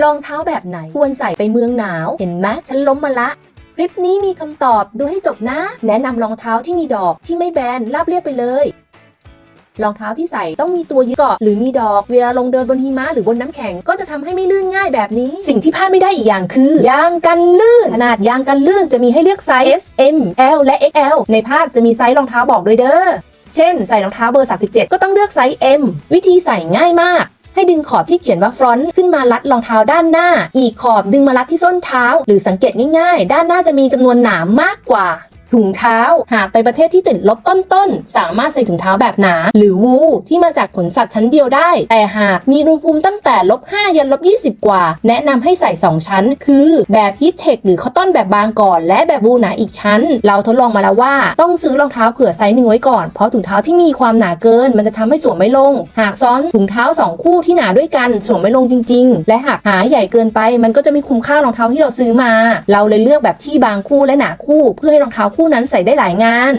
รองเท้าแบบไหนควรใส่ไปเมืองหนาว เห็นไหมฉันล้มมาละ คลิปนี้มีคำตอบดูให้จบนะ แนะนำรองเท้าที่มีดอกที่ไม่แบนราบเรียบไปเลย รองเท้าที่ใส่ต้องมีตัวยึดเกาะหรือมีดอก เวลาลงเดินบนหิมะหรือบนน้ำแข็งก็จะทำให้ไม่ลื่นง่ายแบบนี้ สิ่งที่พลาดไม่ได้อีกอย่างคือยางกันลื่น ขนาดยางกันลื่นจะมีให้เลือกไซส์ S M L และ XL ในภาพจะมีไซส์รองเท้าบอกด้วยเด้อ เช่น ใส่รองเท้าเบอร์ 37 ก็ต้องเลือกไซส์ M วิธีใส่ง่ายมาก ให้ดึงขอบที่เขียนว่า front ขึ้นมาลัดรองเท้าด้านหน้า อีกขอบดึงมาลัดที่ส้นเท้า หรือสังเกตง่ายๆ ด้านหน้าจะมีจำนวนหนามมากกว่า ถุงเท้า หากไปประเทศที่ติดลบต้นๆ สามารถใส่ถุงเท้าแบบหนา หรือวูลที่มาจากขนสัตว์ชั้นเดียวได้ แต่หากมีอุณหภูมิตั้งแต่ลบ5ยันลบ20 กว่า แนะนำให้ใส่ 2 ชั้น คือแบบฮีทเทคหรือคอตตอนแบบบางก่อน และแบบวูลหนาอีกชั้น เราทดลองมาแล้วว่าต้องซื้อรองเท้าเผื่อไซส์หนึ่งไว้ก่อนเพราะถุงเท้าที่มีความหนาเกิน มันจะทำให้สวมไม่ลง หากซ้อนถุงเท้า 2 คู่ที่หนาด้วยกันสวมไม่ลงจริง ๆ และหากหาใหญ่เกินไป มันก็จะไม่คุ้มค่ารองเท้าที่เราซื้อมา เราเลยเลือกแบบที่บางคู่และหนาคู่ เพื่อให้รองเท้าคู่นั้นใส่ได้หลายงาน